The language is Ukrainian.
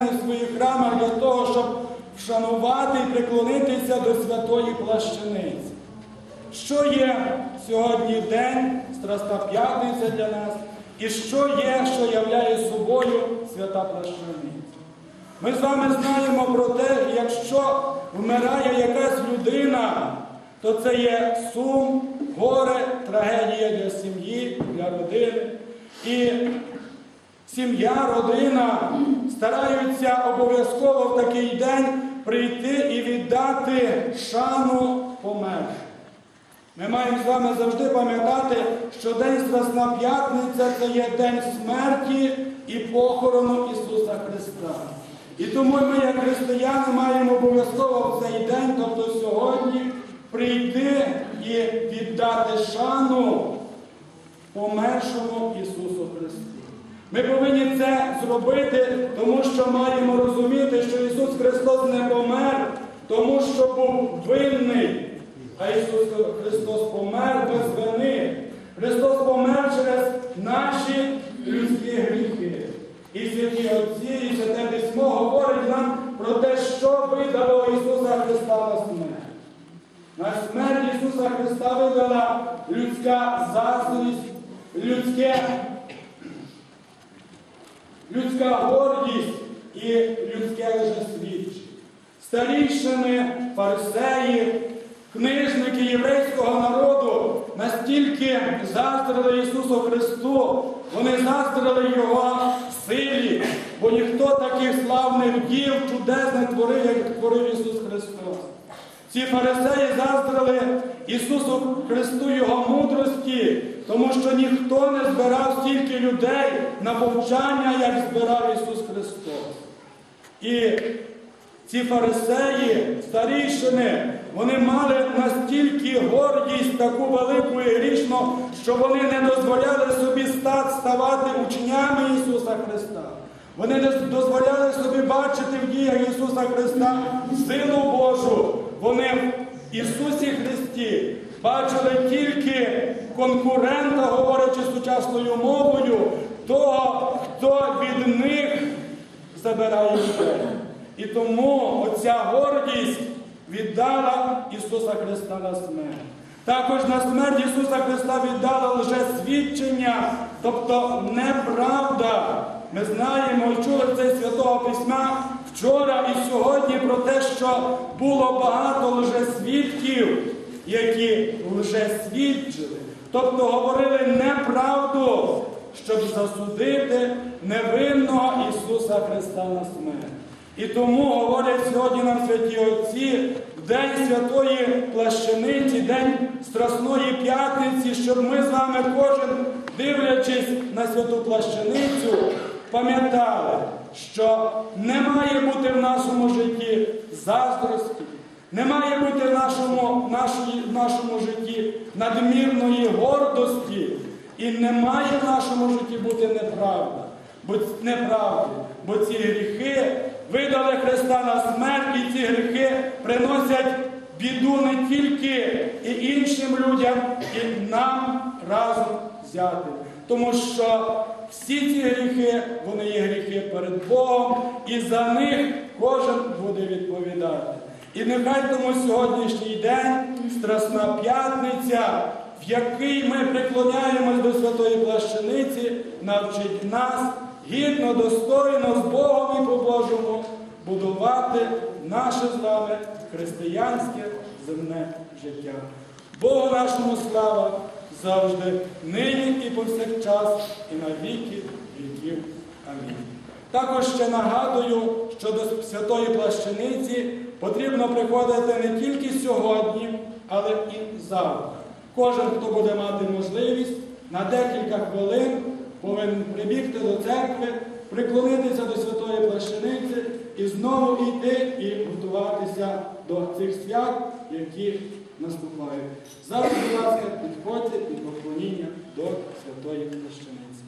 в своїх храмах для того, щоб вшанувати і приклонитися до святої плащаниці. Що є сьогодні день, Страсна П'ятниця для нас, і що є, що являє собою свята плащаниця? Ми з вами знаємо про те, якщо вмирає якась людина, то це є сум, горе, трагедія для сім'ї, для родини. І сім'я, родина стараються обов'язково в такий день прийти і віддати шану помершим. Ми маємо з вами завжди пам'ятати, що День Страсна П'ятниця це є день смерті і похорону Ісуса Христа. І тому ми, як християни, маємо обов'язково в цей день, тобто сьогодні, прийти і віддати шану помершому Ісусу Христу. Ми повинні це зробити, тому що маємо розуміти, що Ісус Христос не помер, тому що був винний. А Ісус Христос помер без вини. Христос помер через наші людські гріхи. І святі Отці, і Святе Письмо говорить нам про те, що видало Ісуса Христа на смерть. На смерть Ісуса Христа видала людська заздрість, людське, людська гордість і людське лжесвідчення. Старішини, фарисеї, книжники єврейського народу настільки заздрили Ісусу Христу, вони заздрили Його силі, бо ніхто таких славних дів, чудес не творив, як творив Ісус Христос. Ці фарисеї заздрили Ісусу Христу Його мудрості, тому що ніхто не збирав стільки людей на повчання, як збирав Ісус Христос. І ці фарисеї, старішини, вони мали настільки гордість, таку велику і грішну, що вони не дозволяли собі стати, ставати учнями Ісуса Христа. Вони не дозволяли собі бачити в діях Ісуса Христа силу Божу. Вони Ісусі Христі бачили тільки конкурента, говорячи сучасною мовою, того, хто від них забирає людей. І тому оця гордість віддала Ісуса Христа на смерть. Також на смерть Ісуса Христа віддала лише свідчення, тобто неправда. Ми знаємо чули це Святого Письма вчора і сьогодні про те, що було багато лжесвідків, які лжесвідчили. Тобто говорили неправду, щоб засудити невинного Ісуса Христа на смерть. І тому говорять сьогодні нам святі Отці, в День Святої Плащаниці, День Страсної П'ятниці, щоб ми з вами кожен, дивлячись на святу плащаницю, пам'ятали, що не має бути в нашому житті заздрості, не має бути в нашому, нашої, нашому житті надмірної гордості, і не має в нашому житті бути неправда. Бо неправди, бо ці гріхи видали Христа на смерть, і ці гріхи приносять біду не тільки і іншим людям, і нам разом взяти. Тому що всі ці гріхи, вони є гріхи перед Богом, і за них кожен буде відповідати. І нехай тому сьогоднішній день, Страсна П'ятниця, в який ми приклоняємось до Святої Плащаниці, навчить нас гідно, достойно, з Богом і по-Божому будувати наше з вами християнське земне життя. Богу нашому слава завжди, нині і повсякчас, і на віки віків. Амінь. Також ще нагадую, що до Святої Плащаниці потрібно приходити не тільки сьогодні, але і завтра. Кожен, хто буде мати можливість, на декілька хвилин повинен прибігти до церкви, приклонитися до Святої Плащаниці і знову йти і готуватися до цих свят, які наступають. Зараз, будь ласка, підходьте під поклоніння до Святої Плащаниці.